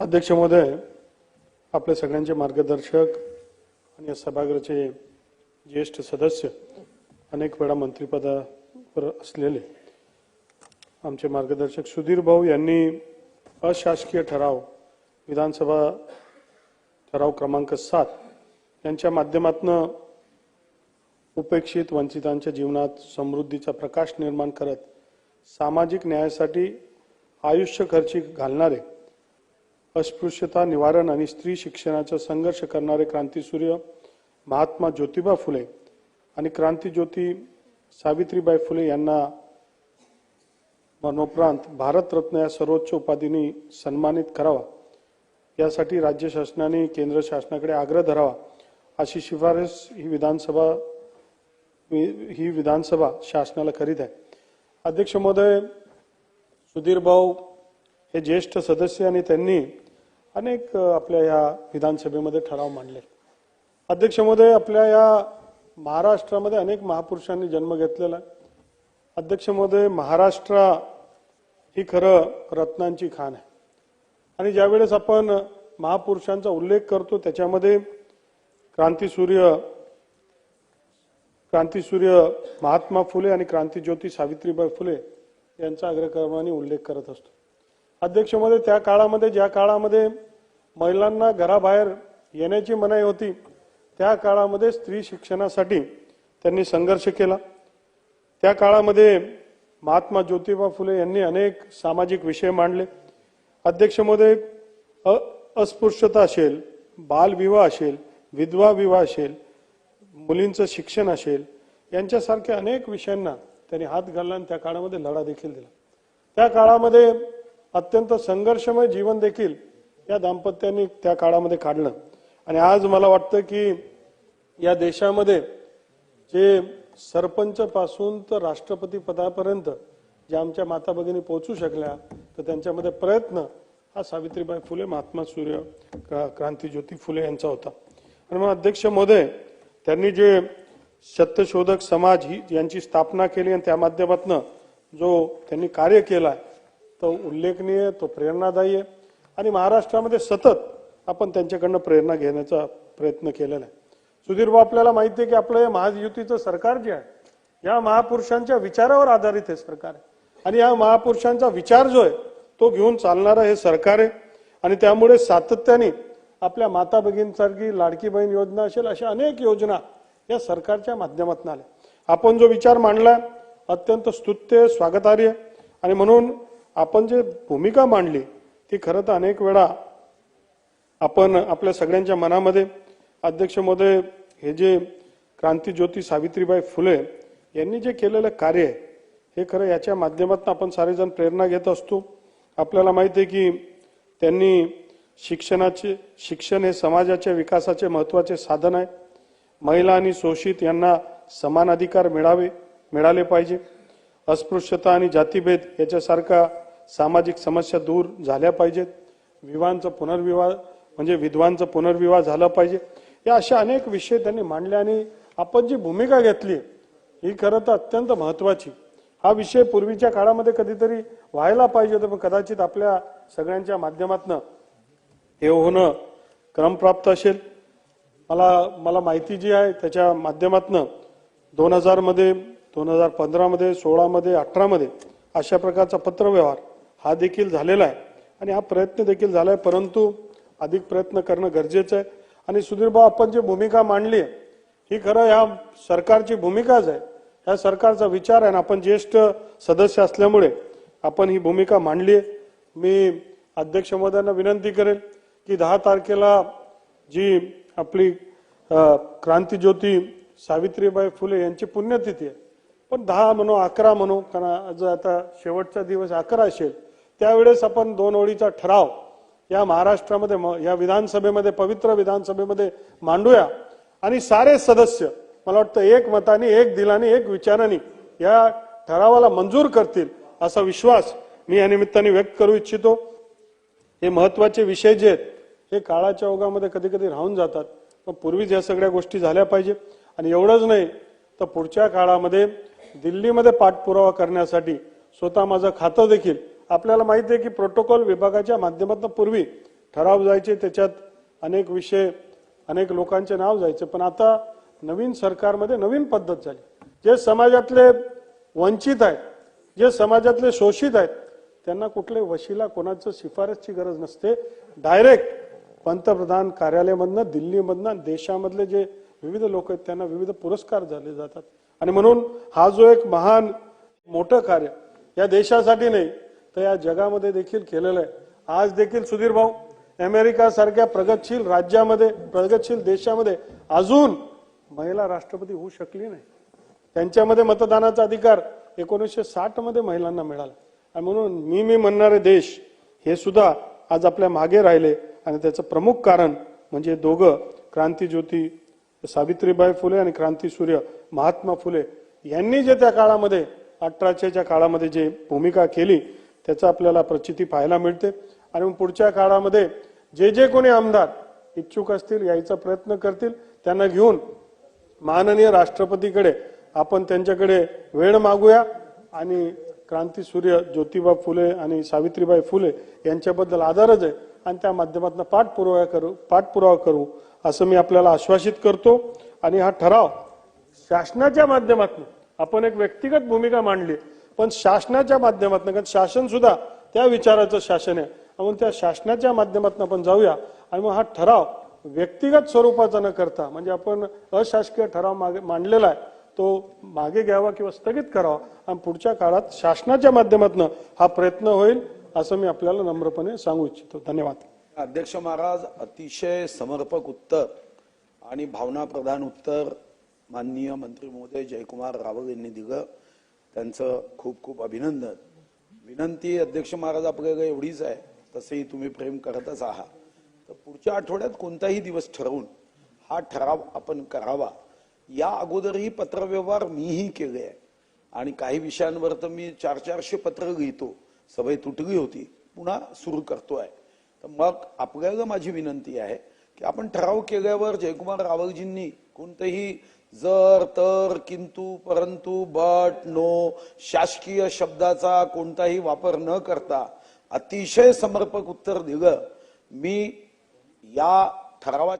अध्यक्ष महोदय आपल्या सगळ्यांचे मार्गदर्शक आणि या सभागृहाचे ज्येष्ठ सदस्य अनेक वेळा मंत्रिपदावर असलेले आमचे मार्गदर्शक सुधीर भाऊ यांनी अशासकीय ठराव विधानसभा ठराव क्रमांक सात यांच्या माध्यमातून उपेक्षित वंचितांच्या जीवनात समृद्धीचा प्रकाश निर्माण करत सामाजिक न्यायासाठी आयुष्य खर्ची घालणारे अस्पृश्यता निवारण आणि स्त्री शिक्षणाचा संघर्ष करणारे क्रांतीसूर्य महात्मा ज्योतिबा फुले आणि क्रांतीज्योती सावित्रीबाई फुले यांना मरणोपरांत भारतरत्न या सर्वोच्च उपाधीने सन्मानित करावा. यासाठी राज्य शासनाने केंद्र शासनाकडे आग्रह धरावा अशी शिफारस ही विधानसभा ही विधानसभा शासनाला करीत आहे. अध्यक्ष महोदय सुधीर भाऊ हे ज्येष्ठ सदस्य आणि त्यांनी अनेक आपल्या या विधानसभेमध्ये ठराव मांडले. अध्यक्ष महोदय आपल्या या महाराष्ट्रामध्ये अनेक महापुरुषांनी जन्म घेतलेला आहे. अध्यक्ष महोदय महाराष्ट्र ही खरं रत्नांची खाण आहे. आणि ज्यावेळेस आपण महापुरुषांचा उल्लेख करतो त्याच्यामध्ये क्रांतीसूर्य क्रांतीसूर्य महात्मा फुले आणि क्रांतीज्योती सावित्रीबाई फुले यांचा अग्रक्रमाने उल्लेख करत असतो. अध्यक्षमध्ये त्या काळामध्ये ज्या काळामध्ये महिलांना घराबाहेर येण्याची मनाई होती त्या काळामध्ये स्त्री शिक्षणासाठी त्यांनी संघर्ष केला. त्या काळामध्ये महात्मा ज्योतिबा फुले यांनी अनेक सामाजिक विषय मांडले. अध्यक्ष अ- अस्पृश्यता असेल बालविवाह असेल विधवा विवाह असेल मुलींचं शिक्षण असेल यांच्यासारख्या अनेक विषयांना त्यांनी हात घालला आणि त्या काळामध्ये लढा देखील दिला. त्या काळामध्ये अत्यंत संघर्षमय जीवन देखील या दाम्पत्यांनी त्या काळामध्ये काढलं. आणि आज मला वाटतं की या देशामध्ये जे सरपंच पासून तर राष्ट्रपती पदापर्यंत जे आमच्या माता भगिनी पोहोचू शकल्या तर त्यांच्यामध्ये प्रयत्न हा सावित्रीबाई फुले महात्मा सूर्य क्रांती क्रांतीज्योती फुले यांचा होता. आणि मग अध्यक्ष मोदे त्यांनी जे सत्यशोधक समाज ही यांची स्थापना केली आणि त्या माध्यमातून जो त्यांनी कार्य केला तो उल्लेखनीय तो प्रेरणादायी आहे. आणि महाराष्ट्रामध्ये सतत आपण त्यांच्याकडनं प्रेरणा घेण्याचा प्रयत्न केलेला आहे. सुधीर भाऊ आपल्याला माहिती आहे की आपलं हे महायुतीचं सरकार जे आहे या महापुरुषांच्या विचारावर आधारित हे सरकार आहे. आणि या महापुरुषांचा विचार जो आहे तो घेऊन चालणारं हे सरकार आहे. आणि त्यामुळे सातत्याने आपल्या माता भगिनीसारखी लाडकी बहीण योजना असेल अशा अनेक योजना या सरकारच्या माध्यमातून आल्या. आपण जो विचार मांडला अत्यंत स्तुत्य स्वागतार्य आणि म्हणून आपण जे भूमिका मांडली ती खरं तर अनेक वेळा आपण आपल्या सगळ्यांच्या मनामध्ये अध्यक्ष महोदय हे जे क्रांतीज्योती सावित्रीबाई फुले यांनी जे केलेलं कार्य आहे हे खरं याच्या माध्यमातून आपण सारेजण प्रेरणा घेत असतो. आपल्याला माहिती आहे की त्यांनी शिक्षणाचे शिक्षण हे समाजाच्या विकासाचे महत्त्वाचे साधन आहे. महिला आणि शोषित यांना समान अधिकार मिळावे मिळाले पाहिजे. अस्पृश्यता आणि जातीभेद याच्यासारखा सामाजिक समस्या दूर झाल्या पाहिजेत. विवाहांचा पुनर्विवाह म्हणजे विधवांचा पुनर्विवाह झाला पाहिजे. या अशा अनेक विषय त्यांनी मांडले आणि आपण जी भूमिका घेतली ही खरं तर अत्यंत महत्वाची हा विषय पूर्वीच्या काळामध्ये कधीतरी व्हायला पाहिजे होतं पण कदाचित आपल्या सगळ्यांच्या माध्यमातनं हे होणं क्रमप्राप्त असेल. मला मला माहिती जी आहे त्याच्या माध्यमातनं दोन हजारमध्ये दोन हजार पंधरामध्ये सोळामध्ये अठरामध्ये अशा प्रकारचा पत्रव्यवहार हा देखील झालेला आहे. आणि हा प्रयत्न देखील झालाय परंतु अधिक प्रयत्न करणं गरजेचं आहे. आणि सुधीरभाऊ आपण जी भूमिका मांडली आहे ही खरं ह्या सरकारची भूमिकाच आहे. ह्या सरकारचा विचार आहे आणि आपण ज्येष्ठ सदस्य असल्यामुळे आपण ही भूमिका मांडली आहे. मी अध्यक्ष महोदयांना विनंती करेल की दहा तारखेला जी आपली क्रांती क्रांतीज्योती सावित्रीबाई फुले यांची पुण्यतिथी आहे. पण दहा म्हणू अकरा म्हणू कारण आज आता शेवटचा दिवस अकरा असेल. त्यावेळेस आपण दोन ओळीचा ठराव या महाराष्ट्रामध्ये म- या विधानसभेमध्ये पवित्र विधानसभेमध्ये मांडूया. आणि सारे सदस्य मला वाटतं एक मताने एक दिलाने एक विचाराने या ठरावाला मंजूर करतील असा विश्वास मी या निमित्ताने व्यक्त करू इच्छितो. हे महत्त्वाचे विषय जे आहेत हे काळाच्या ओघामध्ये कधी कधी राहून जातात. पण पूर्वीच या सगळ्या गोष्टी झाल्या पाहिजे. आणि एवढंच नाही तर पुढच्या काळामध्ये दिल्लीमध्ये पाठपुरावा करण्यासाठी स्वतः माझं खातं देखील आपल्याला माहिती आहे की प्रोटोकॉल विभागाच्या माध्यमातून पूर्वी ठराव जायचे त्याच्यात अनेक विषय अनेक लोकांचे नाव जायचे. पण आता नवीन सरकारमध्ये नवीन पद्धत झाली. जे समाजातले वंचित आहेत जे समाजातले शोषित आहेत त्यांना कुठले वशिला कोणाचं शिफारसची गरज नसते. डायरेक्ट पंतप्रधान कार्यालयामधनं दिल्लीमधनं देशामधले जे विविध लोक आहेत त्यांना विविध पुरस्कार झाले जातात. आणि म्हणून हा जो एक महान मोठं कार्य या देशासाठी नाही तर या जगामध्ये देखील केलेलं आहे. आज देखील सुधीर भाऊ अमेरिका सारख्या प्रगतशील राज्यामध्ये प्रगतशील देशामध्ये अजून महिला राष्ट्रपती होऊ शकली नाही. त्यांच्यामध्ये मतदानाचा अधिकार एकोणीसशे साठमध्ये महिलांना मिळाला. आणि म्हणून मी मी म्हणणारे देश हे सुद्धा आज आपल्या मागे राहिले. आणि त्याचं प्रमुख कारण म्हणजे दोघं क्रांतीज्योती सावित्रीबाई फुले आणि क्रांतीसूर्य महात्मा फुले यांनी जे त्या काळामध्ये अठराशेच्या काळामध्ये जे भूमिका केली त्याचं आपल्याला प्रचिती पाहायला मिळते. आणि पुढच्या काळामध्ये जे जे कोणी आमदार इच्छुक असतील यायचा प्रयत्न करतील त्यांना घेऊन माननीय राष्ट्रपतीकडे आपण त्यांच्याकडे वेळ मागूया. आणि क्रांती सूर्य ज्योतिबा फुले आणि सावित्रीबाई फुले यांच्याबद्दल आदरच आहे. आणि त्या माध्यमातून पाठपुरावा करू पाठपुरावा करू असं मी आपल्याला आश्वासित करतो. आणि हा ठराव शासनाच्या माध्यमातून आपण एक व्यक्तिगत भूमिका मांडली. पण शासनाच्या माध्यमातून कारण शासन सुद्धा त्या विचाराचं शासन आहे. म्हणून त्या शासनाच्या माध्यमातून आपण जाऊया. आणि मग हा ठराव व्यक्तिगत स्वरूपाचा न करता म्हणजे आपण अशासकीय ठराव मागे मांडलेला आहे तो मागे घ्यावा किंवा स्थगित करावा आणि पुढच्या काळात शासनाच्या माध्यमातून हा प्रयत्न होईल असं मी आपल्याला नम्रपणे सांगू इच्छितो. धन्यवाद. अध्यक्ष महाराज अतिशय समर्पक उत्तर आणि भावनाप्रधान उत्तर माननीय मंत्री महोदय जयकुमार रावल यांनी दिलं. त्यांचं खूप खूप अभिनंदन. विनंती अध्यक्ष महाराज आपल्याला एवढीच आहे तसंही तुम्ही प्रेम करतच आहात. तर पुढच्या आठवड्यात कोणताही दिवस ठरवून हा ठराव आपण करावा. या अगोदरही पत्रव्यवहार मीही केले आहे. आणि काही विषयांवर तर मी चार चारशे पत्र लिहितो सवय तुटली होती. पुन्हा सुरू करतोय. तर मग आपल्याला माझी विनंती आहे की आपण ठराव केल्यावर जयकुमार रावलजींनी कोणतंही जर तर किंतु परंतु बट नो शासकीय शब्दाचा कोणताही वापर न करता अतिशय समर्पक उत्तर दिलं मी या ठरावा